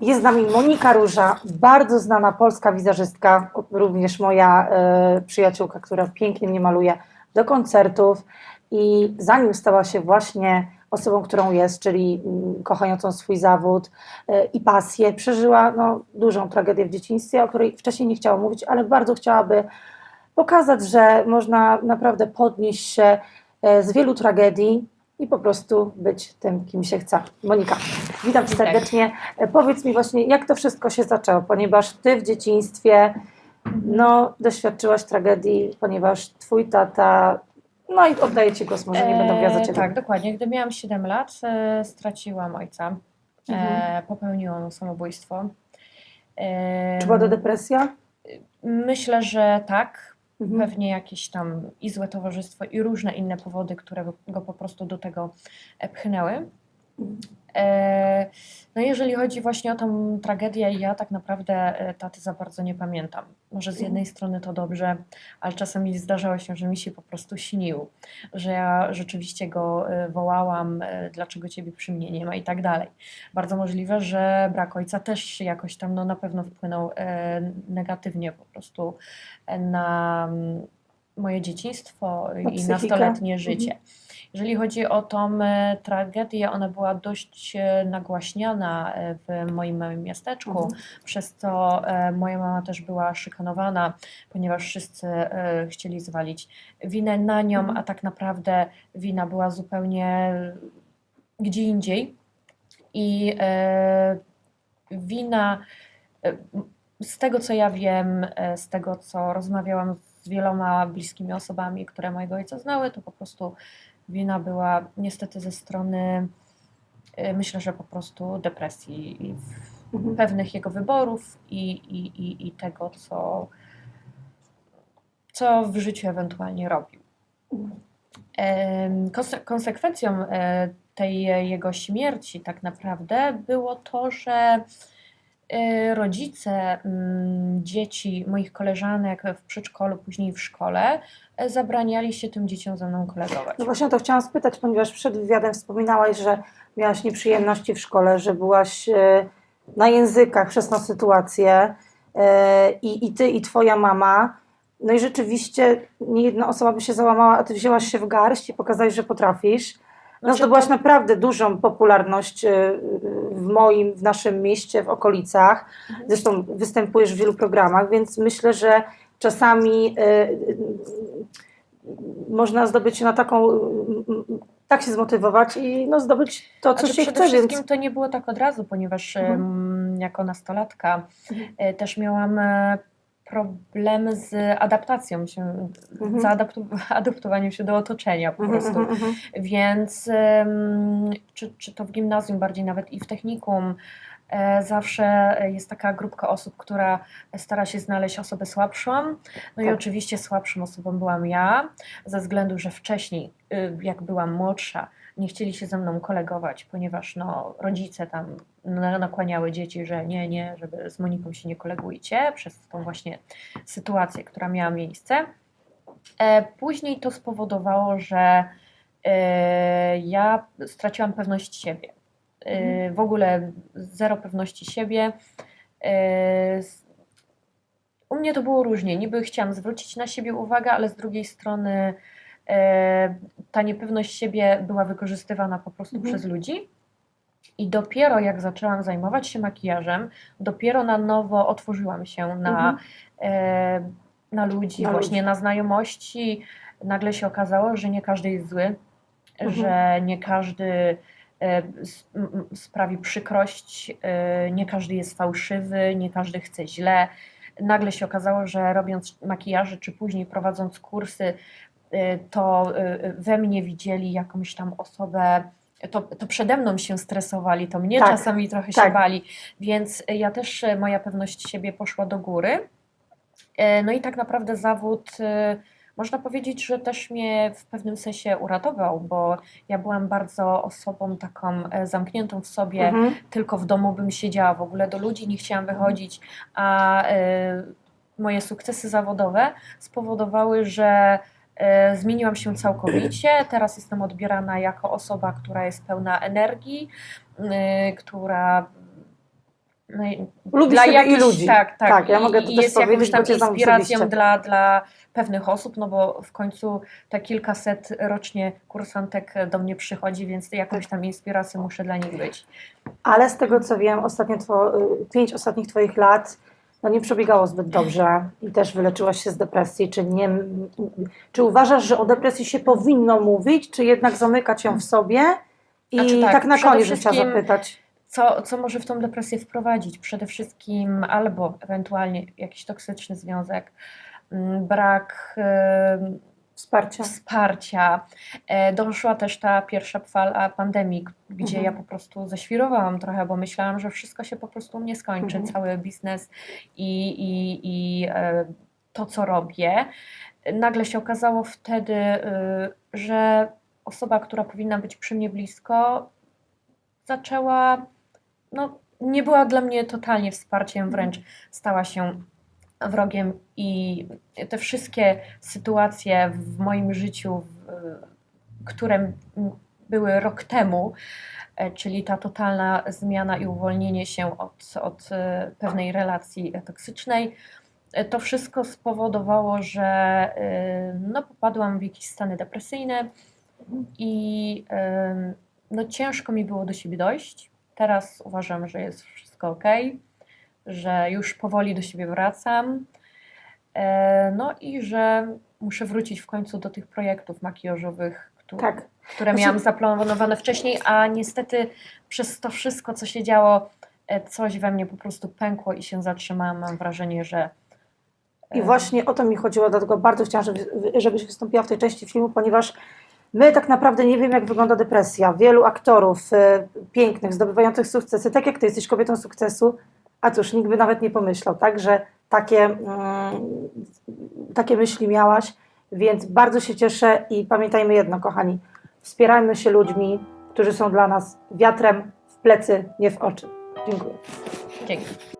Jest z nami Monika Róża, bardzo znana polska wizerzystka, również moja e, przyjaciółka, która pięknie mnie maluje do koncertów i zanim stała się właśnie osobą, którą jest, czyli mm, kochającą swój zawód e, i pasję, przeżyła no, dużą tragedię w dzieciństwie, o której wcześniej nie chciała mówić, ale bardzo chciałaby pokazać, że można naprawdę podnieść się e, z wielu tragedii i po prostu być tym, kim się chce. Monika, witam Cię Witaj. serdecznie. E, Powiedz mi właśnie, jak to wszystko się zaczęło, ponieważ Ty w dzieciństwie no, doświadczyłaś tragedii, ponieważ Twój tata, no i oddaję Ci głos, może nie będę mówiła za E, Ciebie. Tak, dokładnie. Gdy miałam 7 lat, e, straciłam ojca. E, Mhm. popełniłam samobójstwo. E, Czy była to depresja? Myślę, że tak. Mhm. Pewnie jakieś tam i złe towarzystwo, i różne inne powody, które go- go po prostu do tego e, pchnęły. Mhm. E, No jeżeli chodzi właśnie o tą tragedię, ja tak naprawdę e, taty za bardzo nie pamiętam. Może z Mhm. jednej strony to dobrze, ale czasami zdarzało się, że mi się po prostu śnił, że ja rzeczywiście go e, wołałam, dlaczego ciebie przy mnie nie ma i tak dalej. Bardzo możliwe, że brak ojca też jakoś tam no, na pewno wpłynął negatywnie po prostu na mm, moje dzieciństwo i psychikę. nastoletnie życie. Jeżeli chodzi o tą e, tragedię, ona była dość e, nagłaśniana e, w moim małym miasteczku, Mhm. przez co moja mama też była szykanowana, ponieważ wszyscy chcieli zwalić winę na nią, Mhm. a tak naprawdę wina była zupełnie gdzie indziej. I wina, z tego co ja wiem, z tego co rozmawiałam z wieloma bliskimi osobami, które mojego ojca znały, to po prostu wina była niestety ze strony, e, myślę, że po prostu depresji Mhm. pewnych jego wyborów i, i, i, i tego, co, co w życiu ewentualnie robił. Konsekwencją e, tej jego śmierci tak naprawdę było to, że rodzice mm, dzieci, moich koleżanek w przedszkolu, później w szkole, e, zabraniali się tym dzieciom ze mną kolegować. No właśnie to chciałam spytać, ponieważ przed wywiadem wspominałaś, że miałaś nieprzyjemności w szkole, że byłaś e, na językach przez tą sytuację e, i, i ty i twoja mama. No i rzeczywiście nie jedna osoba by się załamała, a ty wzięłaś się w garść i pokazałaś, że potrafisz. No Znaczy, zdobyłaś to- naprawdę dużą popularność e, w moim, w naszym mieście, w okolicach. Mhm. Zresztą występujesz w wielu programach, więc myślę, że czasami e, e, można zdobyć się na taką, tak się zmotywować i no, zdobyć to, co Znaczy, się przede chce, wszystkim więc to nie było tak od razu, ponieważ Mhm. jako nastolatka Mhm. też miałam problemy z adaptacją się, Mhm. zaadaptowaniem się do otoczenia po Mhm, prostu. mhm, mhm. Więc czy, czy to w gimnazjum, bardziej nawet i w technikum, e, zawsze jest taka grupka osób, która stara się znaleźć osobę słabszą. No i Tak. oczywiście słabszą osobą byłam ja, ze względu, że wcześniej, y, jak byłam młodsza, nie chcieli się ze mną kolegować, ponieważ no, rodzice tam nakłaniały dzieci, że nie, nie, żeby z Moniką się nie kolegujcie, przez tą właśnie sytuację, która miała miejsce. E, Później to spowodowało, że e, ja straciłam pewność siebie. E, Mhm. W ogóle zero pewności siebie. U mnie to było różnie. Niby chciałam zwrócić na siebie uwagę, ale z drugiej strony ta niepewność siebie była wykorzystywana po prostu Mhm. przez ludzi. I dopiero jak zaczęłam zajmować się makijażem, dopiero na nowo otworzyłam się na, Mhm. e, na ludzi, Na właśnie ludzi. na znajomości. Nagle się okazało, że nie każdy jest zły, Mhm. że nie każdy e, sprawi przykrość, e, nie każdy jest fałszywy, nie każdy chce źle. Nagle się okazało, że robiąc makijaże, czy później prowadząc kursy, e, to e, we mnie widzieli jakąś tam osobę, to, to przede mną się stresowali, to mnie Tak, czasami trochę się tak. bali, więc ja też, e, moja pewność siebie poszła do góry. E, No i tak naprawdę zawód, e, można powiedzieć, że też mnie w pewnym sensie uratował, bo ja byłam bardzo osobą taką zamkniętą w sobie, Mhm. tylko w domu bym siedziała, w ogóle do ludzi nie chciałam wychodzić, a moje sukcesy zawodowe spowodowały, że zmieniłam się całkowicie. Teraz jestem odbierana jako osoba, która jest pełna energii, e, która no i Lubisz dla jakichś- ludzi. Tak, tak. Tak, ja mogę to i jest jakąś tam inspiracją dla, dla pewnych osób, no bo w końcu te kilkaset rocznie kursantek do mnie przychodzi, więc jakąś tam inspiracją muszę dla nich być. Ale z tego co wiem, ostatnie two, y, pięć ostatnich Twoich lat no nie przebiegało zbyt dobrze i też wyleczyłaś się z depresji. Czy, nie, czy uważasz, że o depresji się powinno mówić, czy jednak zamykać ją w sobie? I Znaczy tak, tak, na koniec bym chciała zapytać. Co, co może w tą depresję wprowadzić? Przede wszystkim albo ewentualnie jakiś toksyczny związek, mm, brak Wsparcia. wsparcia. E, Doszła też ta pierwsza fala pandemii, gdzie Mhm. ja po prostu zaświrowałam trochę, bo myślałam, że wszystko się po prostu u mnie skończy, Mhm. cały biznes i, i, i e, to, co robię. Nagle się okazało wtedy, y, że osoba, która powinna być przy mnie blisko, zaczęła, no, nie była dla mnie totalnie wsparciem, wręcz stała się wrogiem i te wszystkie sytuacje w moim życiu, które były rok temu, e, czyli ta totalna zmiana i uwolnienie się od, od e, pewnej relacji toksycznej, e, to wszystko spowodowało, że no, popadłam w jakieś stany depresyjne i no, ciężko mi było do siebie dojść. Teraz uważam, że jest wszystko ok, że już powoli do siebie wracam. E, No i że muszę wrócić w końcu do tych projektów makijażowych, które, Tak. które Znaczy- miałam zaplanowane wcześniej, a niestety przez to wszystko, co się działo, e, coś we mnie po prostu pękło i się zatrzymałam. Mam wrażenie, że. I e, właśnie o to mi chodziło, dlatego bardzo chciałam, żeby, żebyś wystąpiła w tej części filmu, ponieważ my tak naprawdę nie wiemy, jak wygląda depresja. Wielu aktorów pięknych, zdobywających sukcesy, tak jak ty jesteś kobietą sukcesu, a cóż, nikt by nawet nie pomyślał, tak, że takie, mm, takie myśli miałaś, więc bardzo się cieszę i pamiętajmy jedno, kochani, wspierajmy się ludźmi, którzy są dla nas wiatrem w plecy, nie w oczy. Dziękuję. Dzięki.